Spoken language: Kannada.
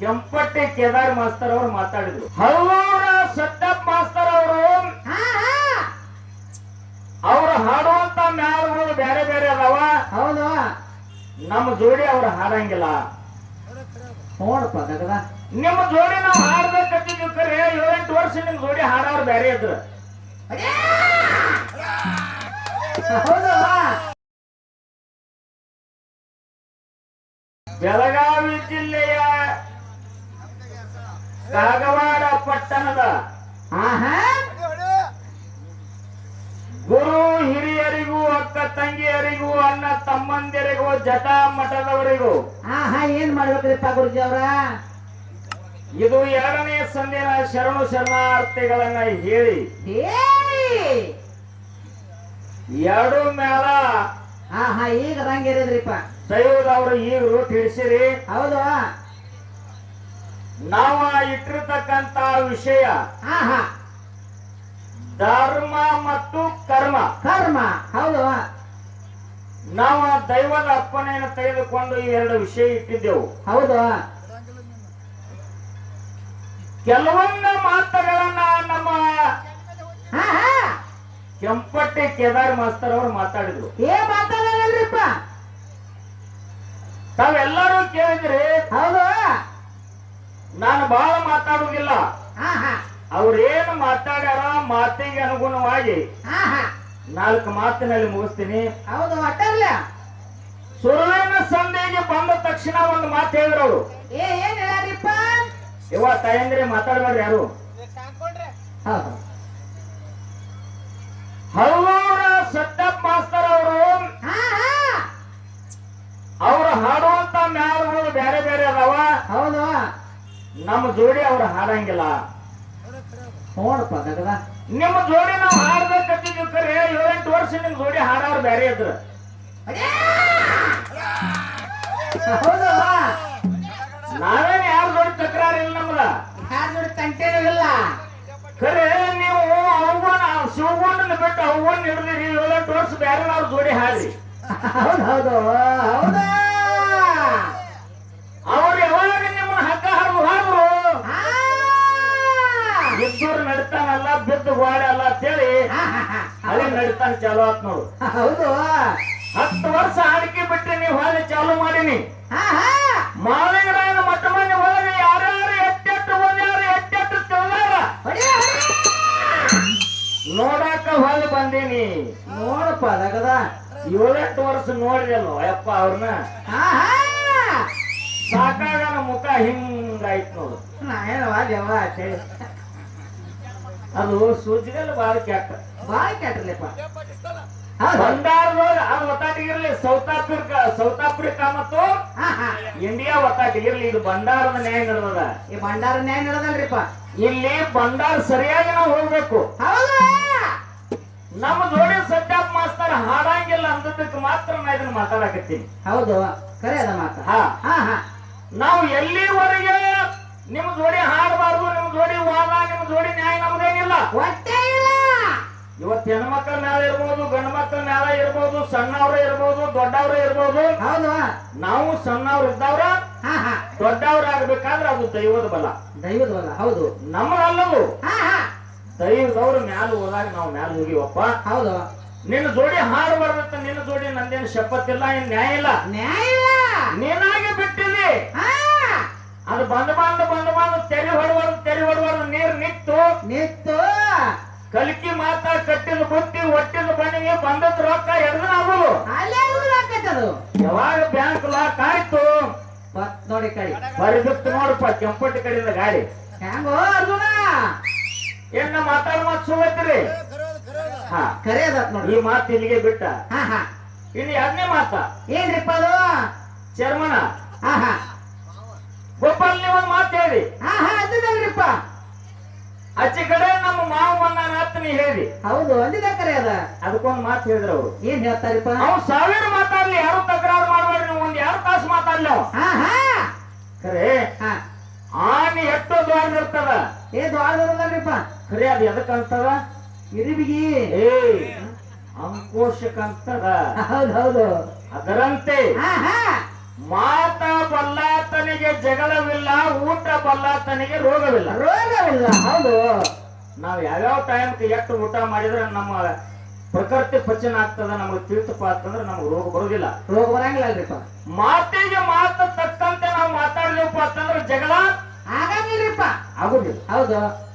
ಕೆಂಪಟ್ಟಿ ಕೇದಾರ್ ಮಾಸ್ತರ್ ಅವರು ಮಾತಾಡಿದ್ರು. ಹಲವಾರ ಸದ್ದಪ್ಪ ಮಾಸ್ತರ್ ಅವರು. ಹಾ ಹಾ. ಅವ್ರು ಹಾಡುವಂತ ಮ್ಯಾಲಗಳು ಬೇರೆ ಬೇರೆ ಅದಾವ. ಹೌದು. ನಮ್ಮ ಜೋಡಿ ಅವ್ರು ಹಾಡಂಗಿಲ್ಲ. ನೋಡಪ್ಪ ಗದಗ. ನಿಮ್ಮ ಜೋಡಿ ನಾವು ಹಾಡ್ಬೇಕಂತಿದ್ವಿ ಕರೆ. ಏಳೆಂಟು ವರ್ಷ ನಿಮ್ ಜೋಡಿ ಹಾಡೋರು ಬೇರೆ ಇದ್ರು. ಹೌದು? ಬೆಳಗಾವಿ ಕಾಗವಾಡ ಪಟ್ಟಣದ ಹಾ ಹಾ ಗುರು ಹಿರಿಯರಿಗೂ ಅಕ್ಕ ತಂಗಿಯರಿಗೂ ಅಣ್ಣ ತಮ್ಮಂದಿರಿಗೂ ಜಟಾ ಮಠದವರಿಗೂ. ಹಾ ಹಾ ಏನ್ ಮಾಡ್ಬೇಕ್ರಿಪ್ಪ ಗುರುಜಿ ಅವರ? ಇದು ಎರಡನೇ ಸಂದಿನ ಶರಣು ಶರಣಾರ್ಥಿಗಳನ್ನ ಹೇಳಿ. ಎರಡು ಮೇಳ. ಹಾ ಹಾ ಈಗ ಸಯೋದ್ ದೈವದವರು ಈಗ ರೂಟ್ ಹಿಡಿಸಿರಿ. ಹೌದು. ನಾವು ಇಟ್ಟಿರ್ತಕ್ಕಂತ ವಿಷಯ ಧರ್ಮ ಮತ್ತು ಕರ್ಮ. ಕರ್ಮ ಹೌದು. ನಾವು ದೈವದ ಅಪ್ಪಣೆಯನ್ನು ತೆಗೆದುಕೊಂಡು ಈ ಎರಡು ವಿಷಯ ಇಟ್ಟಿದ್ದೆವು. ಹೌದು. ಕೆಲವೊಂದು ಮಾತುಗಳನ್ನ ನಮ್ಮ ಕೆಂಪಟ್ಟಿ ಕೇದಾರ್ ಮಾಸ್ತರ್ ಅವರು ಮಾತಾಡಿದ್ರು. ಏ ಮಾತಾಡಲ್ರಿಪ್ಪ ತಾವೆಲ್ಲರೂ ಕೇಳಿದ್ರಿ. ಹೌದು. ನಾನು ಬಹಳ ಮಾತಾಡುವುದಿಲ್ಲ. ಹಾ ಹಾ ಅವ್ರೇನು ಮಾತಾಡ್ಯಾರ ಮಾತಿಗೆ ಅನುಗುಣವಾಗಿ. ಹಾ ಹಾ ನಾಲ್ಕು ಮಾತಿನಲ್ಲಿ ಮುಗಿಸ್ತೀನಿ. ಹೌದು ಒಟ್ಟರ್ಲ. ಸುರುವಿನ ಸಂಧಿಗೆ ಬಂದ ತಕ್ಷಣ ಒಂದು ಮಾತು ಹೇಳಿದ್ರು ಅವರು ಏ ಏನ್ ಇವ ತಾಯಂದ್ರೆ ಮಾತಾಡಬೇಡ್ರಿ ಯಾರು? ಹೌದು. ನಮ್ಮ ಜೋಡಿ ಅವ್ರು ಹಾಡಂಗಿಲ್ಲ. ನೋಡಪ್ಪ ಗಗದ ನಿಮ್ಮ ಜೋಡಿ ನಾವು ಹಾಡ್ಬೇಕಂತಿದ್ವಿ ಕರೆ ಏಳೆಂಟು ವರ್ಷ ನಿಮ್ ಜೋಡಿ ಹಾಡೋರು ಬೇರೆ ಇದ್ರು. ಹೌದಲ್ಲ ನಾವೇನ್ ಯಾರ ಜೋಡಿ ತಕರಾರು ಇಲ್ಲ ನಮ್ದ ಯಾರ ಜೋಡಿ ತಂಟೇನೂ ಇಲ್ಲ. ಖರೆ ನೀವು ಅವನ ಶಿವಗೊಂಡನ ಬಿಟ್ಟು ಅವನ್ನ ಹಿಡಿದಿರಿ ಏಳೆಂಟು ವರ್ಷ ಬೇರೆ ಅವ್ರ ಜೋಡಿ ಹಾಡ್ರಿ. ಹೌದೌದು ಹೌದು ಹೌದು. ನಡಿತಾನ ಚಾಲು ಆತ್ ನೋಡು. ಹೌದು. ಹತ್ತು ವರ್ಷ ಅಡಿಕೆ ಬಿಟ್ಟು ನೀವು ಹಾಗೆ ಚಾಲು ಮಾಡಿನಿ. ಹಾ ಹಾ. ಮಾಲಿಂಗರಾಯನ ಮಠ ಮನೆ ಒಳಗೆ ಯಾರ್ಯಾರು ಎಟ್ಟೆಟ್ಟು ಓದ್ಯಾರ ಎಟ್ಟೆಟ್ಟು ತಿಳಿದಾರ. ನೋಡಾಕ ಹೊಳಿ ಬಂದೇನಿ. ನೋಡಪ್ಪ ಅದಾಗದ ಏಳೆಂಟು ವರ್ಷ ನೋಡಿದಲ್ವ ಅಯ್ಯಪ್ಪ ಅವ್ರನ್ನ? ಹಾ ಹಾ. ಸಾಕಾಗ ಮುಖ ಹಿಂಗಾಯ್ತು ನೋಡು. ನಾ ಏನವ ದೇವ ಅದು ಸೂಜಿಗಲ್ ಬಾಳ ಕೆಟ್ಟ. ಬಾಳ ಕೆಟ್ಟಲೆಪ್ಪ ಹೌದು ಆ ಒತ್ತಾಟಿಗಿರ್ಲಿ ಸೌತ್ ಆಫ್ರಿಕಾ ಸೌತ್ ಆಫ್ರಿಕಾ ಮತ್ತು ಇಂಡಿಯಾ ಒತ್ತಾಟಿಗಿರ್ಲಿ ಇದು ಬಂಡಾರದ ನ್ಯಾಯ ನಡೆದದ. ಈ ಭಂಡಾರ ನ್ಯಾಯ ನಡೆದಲ್ರಿಪ್ಪ. ಇಲ್ಲಿ ಬಂಡಾರ ಸರಿಯಾಗಿ ನಾವು ಹೋಗ್ಬೇಕು. ನಮ್ಮ ಜೋಡಿ ಸದ್ಯಪ್ಪ ಮಾಸ್ತರ್ ಹಾಡಂಗಿಲ್ಲ ಅಂದದಕ್ಕೆ ಮಾತ್ರ ನಾ ಇದನ್ನ ಮಾತಾಡಕತ್ತೀನಿ. ಹೌದು. ಕರೆ ಅದ ಮಾತ. ಹಾ. ಹಾ ಹಾ. ನಾವು ಎಲ್ಲಿವರೆಗೆ ನಿಮ್ ಜೋಡಿ ಹಾಡಬಾರ್ದು ನಿಮ್ ಜೋಡಿ ವಾದ ನಿಮ್ ಜೋಡಿ ನ್ಯಾಯ ನಮ್ದೇನಿಲ್ಲ ಹೊಟ್ಟೆ ಇಲ್ಲ. ಇವತ್ತು ಹೆಣ್ಮಕ್ಳ ಮ್ಯಾಲ ಇರ್ಬೋದು ಗಂಡ ಮಕ್ಕಳ ಮ್ಯಾಲ ಇರ್ಬೋದು ಸಣ್ಣವ್ರ ಇರ್ಬೋದು ದೊಡ್ಡವ್ರ ಇರ್ಬೋದು. ಹೌದು. ನಾವು ಸಣ್ಣವ್ರ ಇದ್ದವ್ರ ದೊಡ್ಡವ್ರ ಆಗ್ಬೇಕಾದ್ರೆ ಅದು ದೈವದ ಬಲ. ದೈವದವಲ್ಲ ಹೌದು. ನಮ್ಮದಲ್ಲದು. ಹಾ ಹಾ. ದೈವದವ್ರ ಮ್ಯಾಲ ಹೋದಾಗ ನಾವು ಮ್ಯಾಲ ಹೋಗಿವಪ್ಪ. ಹೌದು. ನಿನ್ನ ಜೋಡಿ ಹಾಡು ಬರ್ಬೇಕ ನಿನ್ನ ಜೋಡಿ ನಂದೇನು ಶಪತ್ತಿಲ್ಲ ಏನ್ ನ್ಯಾಯ ಇಲ್ಲ? ನ್ಯಾಯ ಇಲ್ಲ. ನೀನಾಗೆ ಬಿಟ್ಟಿದಿ. ಬಂದ್ ಬಂದ ಬಂದ ಬಂದು ತೆರಿ ಹೊಡಬಾರ್ದು ತೆರಿ ಹೊಡಬಾರ್ದು ನೀರ್ ನಿತ್ತು. ನಿತ್ತು. ಕಲ್ಕಿ ಮಾತ ಕಟ್ಟಿದ ಬುತ್ತಿ ಒಟ್ಟಿದ ಬಣ್ಣಿಗೆ ಬಂದದ್ ರೊಕ್ಕ ಎಡದ ಆಗೋದು ಅದು. ಯಾವಾಗ ಬ್ಯಾಂಕ್ ಲಾಕ್ ಆಯ್ತು? ನೋಡಿ ಕೈ. ಬರಿಬಿತ್ತು ನೋಡಪ್ಪ ಕೆಂಪಟ್ಟಿ ಕಡೆಯಿಂದ ಗಾಡಿ. ಹ್ಯಾಂಗೋ ಅರ್ಜುನ? ಏನ ಮಾತಾಡ ಮಾತು ಸುಳ್ಳಿದ್ರಿ ಹಾ. ಕರೆ ನೋಡಿ. ಈ ಮಾತು ಇಲ್ಲಿಗೆ ಬಿಟ್ಟ. ಹಾ ಹಾ. ಇನ್ನು ಎರಡನೇ ಮಾತ. ಏನ್ರಿಪ್ಪ ಅದು? ಚರ್ಮನ. ಹಾ ಹಾ ಗೋಪಾಲ್ ನೀವು ಒಂದು ಮಾತು ಹೇಳಿ ಹಾ ಹಾ ಅಂದಿದ್ದಲ್ರಿಪ್ಪ ಆಚೆ ಕಡೆ ನಮ್ಮ ಮಾವ ಬಂದಾನ ಅಂತ ನೀ ಹೇಳಿ. ಹೌದು ಅಂದಿದ ಕರೆ ಅದ. ಅದಕ್ಕೊಂದು ಮಾತು ಹೇಳಿದ್ರು ಅವರು. ಏನ್ ಹೇಳ್ತಾರಪ್ಪ? ಅವ್ರು ಸಾವಿರ ಮಾತಾಡ್ಲಿ ಯಾರು ತಕರಾರು ಮಾಡಬೇಡ್ರಿ ನೀವು ಒಂದ್ ಎರಡು ತಾಸು ಮಾತಾಡ್ಲಿ? ಅವ ಹಾ ಹಾ. ಖರೆ ಹಾ. ಆನೆ ಎಷ್ಟೋ ದ್ವಾರ ಇರ್ತದ. ಏ ದ್ವಾರದಲ್ರಿಪ್ಪ ಖರೆ ಅದು ಎದಕ್ ಅಂತದ? ಇರಿಬಿಗಿ. ಏ ಅಂಕೋಶಕ್ ಅಂತದ ಹೌದು ಹೌದು. ಅದರಂತೆ ಹಾ ಹಾ. ಮಾತ ಬಲ್ಲಾತ ಬಲ್ಲಾತನಿಗೆ ಜಗಳವಿಲ್ಲ ಊಟ ಬಲ್ಲಾತನಿಗೆ ರೋಗವಿಲ್ಲ. ರೋಗವಿಲ್ಲ ಹೌದು. ನಾವ್ ಯಾವ್ಯಾವ ಟೈಮ್ಗೆ ಎಷ್ಟು ಊಟ ಮಾಡಿದ್ರೆ ನಮ್ಮ ಪ್ರಕೃತಿ ಪಚನ ಆಗ್ತದ ನಮಗೆ ತಿಳಿತಪ್ಪ ಅಂತಂದ್ರೆ ನಮ್ಗೆ ರೋಗ ಬರೋದಿಲ್ಲ. ರೋಗ ಬರಂಗಿಲ್ಲ ಅಲ್ರಿಪ್ಪ. ಮಾತಿಗೆ ಮಾತು ತಕ್ಕಂತೆ ನಾವು ಮಾತಾಡ್ಲಿಪ್ಪ ಅಂತಂದ್ರೆ ಜಗಳ ಆಗಂಗಿಲ್ರಿಪ್ಪ. ಆಗುದಿಲ್ಲ. ಹೌದು.